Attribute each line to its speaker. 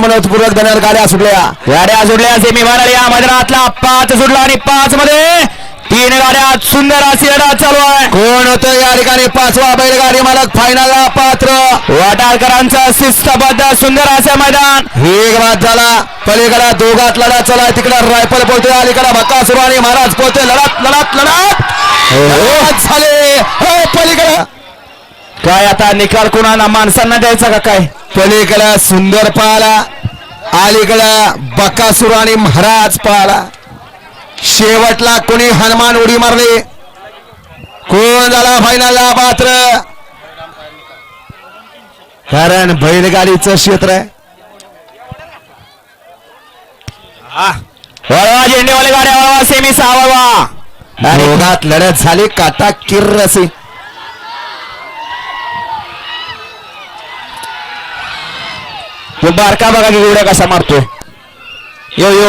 Speaker 1: मनोजपूर्वक धन्यवाद गाड्या सुटल्या.
Speaker 2: गाड्या सुटल्या सेमी फायनल या मैदानातला पाच सुटला आणि पाच मध्ये तीन गाड्या सुंदर अशी लढत चालू आहे.
Speaker 1: कोण होतं या ठिकाणी? पाचवा बैलगाडी मालक फायनलला पात्र.
Speaker 2: वाटाळकरांचं शिस्तबद्ध सुंदर असे मैदान.
Speaker 1: एक बाद झाला. पलीकडे दोघात लढा चला तिकडे रायफल पोहतोय अलीकडे भक्का सुरू आणि महाराज पोहतोय लढत लढत लढत. लढत झाले. हो पलीकडे.
Speaker 2: काय आता निकाल कुणाला माणसांना द्यायचा का काय?
Speaker 1: पलीकडे सुंदर पाहला अलीकडे बकासूर आणि महाराज पाहला शेवटला कोणी हनुमान उडी मारली? कोण झाला फायनलला पात्र? कारण बैलगाडीचं क्षेत्र आहे.
Speaker 2: वळवा झेंडेवाले गाड्या वळवा सेमी सहा वळवा.
Speaker 1: दोघात लढत झाली काटा किर्रसी
Speaker 2: बारका बघा की एवढ्या कसा मारतोय. यो यो